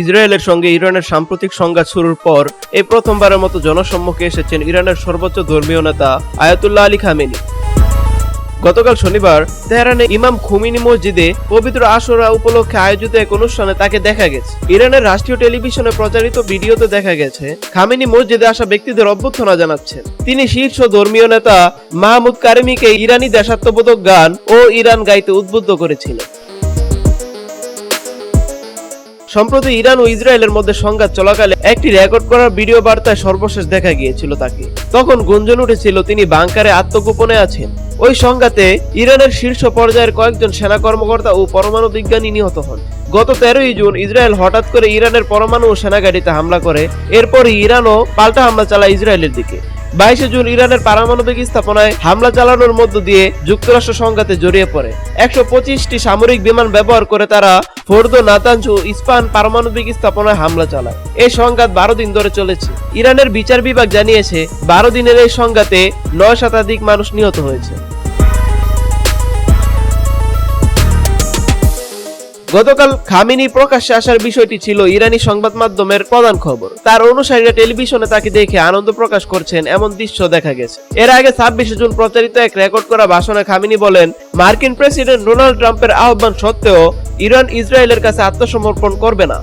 ইসরায়েলের সঙ্গে ইরানের সাম্প্রতিক সংঘাত শুরুর পর এই প্রথমবারের মতো জনসম্মুখে এসেছেন ইরানের সর্বোচ্চ ধর্মীয় নেতা আয়াতুল্লাহ আলী খামেনি। গতকাল শনিবার তেহরানে ইমাম খুমিনি মসজিদে পবিত্র আশুরা উপলক্ষে আয়োজিত এক অনুষ্ঠানে তাকে দেখা গেছে। ইরানের রাষ্ট্রীয় টেলিভিশনে প্রচারিত ভিডিওতে দেখা গেছে, খামেনি মসজিদে আসা ব্যক্তিদের অভ্যর্থনা জানাচ্ছেন। তিনি শীর্ষ ধর্মীয় নেতা মাহমুদ কারিমিকে ইরানি দেশাত্মবোধক গান ও ইরান গাইতে উদ্বুদ্ধ করেছিলেন। সম্প্রতি ইরান ও ইসরায়েলের মধ্যে সংঘাত চলাকালে একটি রেকর্ড করার ভিডিও বার্তায় সর্বশেষ দেখা গিয়েছিল তাকে। তখন গুঞ্জন উঠেছিল, তিনি বাংকারে আত্মগোপনে আছেন। ওই সংঘাতে ইরানের শীর্ষ পর্যায়ের কয়েকজন সেনা কর্মকর্তা ও পরমাণু বিজ্ঞানী নিহত হন। গত তেরোই জুন ইসরায়েল হঠাৎ করে ইরানের পরমাণু ও সেনাগাড়িতে হামলা করে, এরপরই ইরানও পাল্টা হামলা চালায় ইসরায়েলের দিকে। বাইশে জুন ইরানের পারমাণবিক স্থাপনায় হামলা চালানোর মধ্য দিয়ে যুক্তরাষ্ট্র সংঘাতে জড়িয়ে পড়ে। একশো পঁচিশটি সামরিক বিমান ব্যবহার করে তারা ফোর্দো নাতাঞ্জ ও ইস্পান পারমাণবিক স্থাপনায় হামলা চালায়। এই সংঘাত বারো দিন ধরে চলেছে। ইরানের বিচার বিভাগ জানিয়েছে, বারো দিনের এই সংঘাতে নয় শতাধিক মানুষ নিহত হয়েছে। গতকাল খামিনি প্রকাশ্যে আসার বিষয়টি ছিল ইরানি সংবাদ মাধ্যমের প্রধান খবর। তার অনুসারীরা টেলিভিশনে তাকে দেখে আনন্দ প্রকাশ করছেন এমন দৃশ্য দেখা গেছে। এর আগে ছাব্বিশে জুন প্রচারিত এক রেকর্ড করা ভাষণে খামিনি বলেন, মার্কিন প্রেসিডেন্ট ডোনাল্ড ট্রাম্পের আহ্বান সত্ত্বেও ইরান ইসরায়েলের কাছে আত্মসমর্পণ করবে না।